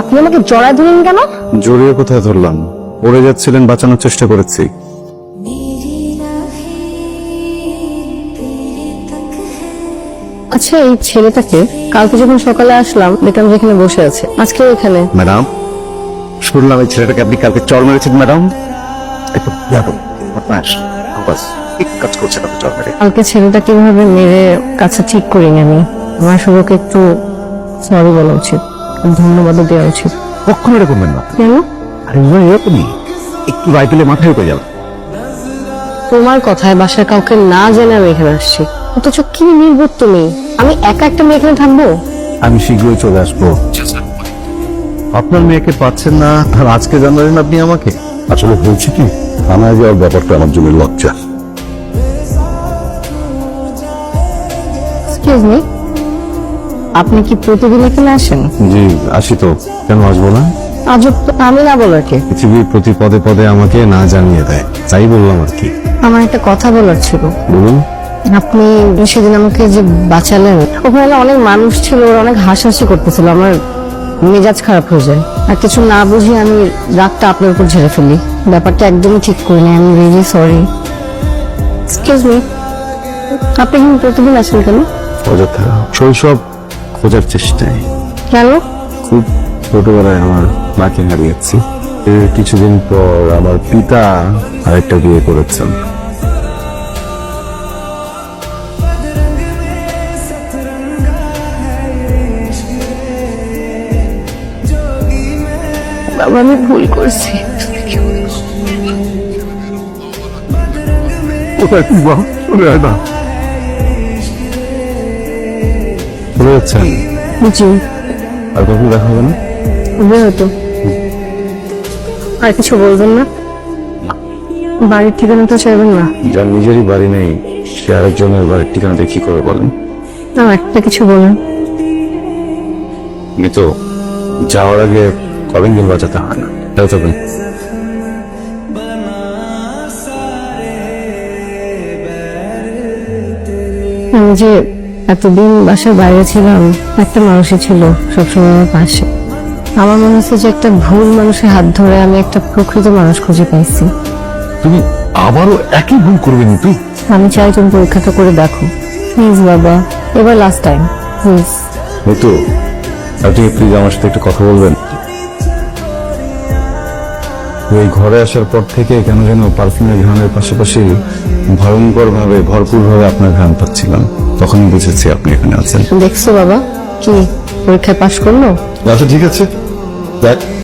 আপনি আমাকে জড়ায় ধরলেন কেন? জড়িয়ে কোথায় ধরলাম? পড়ে যাচ্ছিলেন বাঁচানোর চেষ্টা করেছি। আচ্ছা এই ছেলেটাকে কালকে যখন সকালে আসলাম দেখলাম যেখানে বসে আছে। আজকে এখানে? ম্যাডাম শুনলাম এই ছেলেটাকে আপনি কালকে চর মেরেছেন ম্যাডাম। একটু যাব বদমাস বাস কাজ করছেন আপনি চর মেরে? কালকে ছেলেটা কীভাবে মেরে কাছে ঠিক করিনি আমি। আমার শুভকে একটু সরি বলা উচিত। ধন্যবাদও দেওয়া উচিত। কখনো এটা করবেন না। কেন? আরে ওরা এরকমই। একটু রায় পেলে মাথায় উঠে যাবে। তোমার কথায় বাসায় কাউকে না জেনে আমি এখানে আসছি। অথচ কি নির্বোধ তুমি? আমি একা একটা মেয়ে এখানে থাকব? আমি শীঘ্রই চলে আসব। আপনার মেয়েকে পাচ্ছেন না আর আজকে জানালেন আপনি আমাকে। আসলে হয়েছে কি? থানায় যাওয়ার ব্যাপারটা আমার জন্য লজ্জা। এক্সকিউজ মি আপনি কি প্রতিদিন এখানে আসেন? জি আসি তো। কেন আসব না? আজব আমি না বলার কি? পৃথিবীর প্রতি পদে পদে আমাকে না জানিয়ে দেয়। তাই বললাম আর কি। আমার একটা কথা বলার ছিল। বলুন। আপনি সেদিন আমাকে যে বাঁচালেন ওখানে অনেক মানুষ ছিল ওরা অনেক হাসাহাসি করতেছিল আমার মেজাজ খারাপ হয়ে যায়। আর কিছু না বুঝে আমি রাগটা আপনার উপর ঝেড়ে ফেলি। ব্যাপারটা একদমই ঠিক করিনি আমি রিয়েলি সরি এক্সকিউজ মি আপনি প্রতিদিন আসেন কেন? শৈশব খোঁজার চেষ্টায়। কেন? খুব ছোটবেলায় আমার মাকে হারিয়েছি। এর কিছুদিন পর আমার পিতা আরেকটা বিয়ে করেছেন। বাবা আমি ভুল করছি। কোথায় কি না। চলে যাচ্ছেন জি। আর কখন দেখা হবে না? হবে হয়তো। আর কিছু বলবেন না? বাড়ির ঠিকানাটা চাইবেন না? যার নিজেরই বাড়ি নেই সে আরেকজনের বাড়ির ঠিকানা দেখি করে বলেন? না একটা কিছু বলেন। কিন্তু যাওয়ার আগে কলিং বেল বাজাতে হয় না। তাই তবে। যে এতদিন বাসার বাইরে ছিলাম একটা মানুষই ছিল সবসময় আমার পাশে। আমার মনে হচ্ছে যে একটা ভুল মানুষের হাত ধরে আমি একটা প্রকৃত মানুষ খুঁজে পাইছি। তুমি আবারও একই ভুল করবে নিতু? আমি চাই তুমি পরীক্ষাটা করে দেখো। প্লিজ বাবা এবার লাস্ট টাইম প্লিজ নিতু আপনি প্লিজ আমার সাথে একটু কথা বলবেন। এই ঘরে আসার পর থেকে কেন যেন পারফিউমের ঘ্রাণের পাশাপাশি ভয়ঙ্কর ভাবে ভরপুর ভাবে আপনার ঘ্রাণ পাচ্ছিলাম। তখনই বুঝেছি আপনি এখানে আছেন। দেখছ বাবা কি পরীক্ষায় পাশ করল? আচ্ছা ঠিক আছে। দেখ।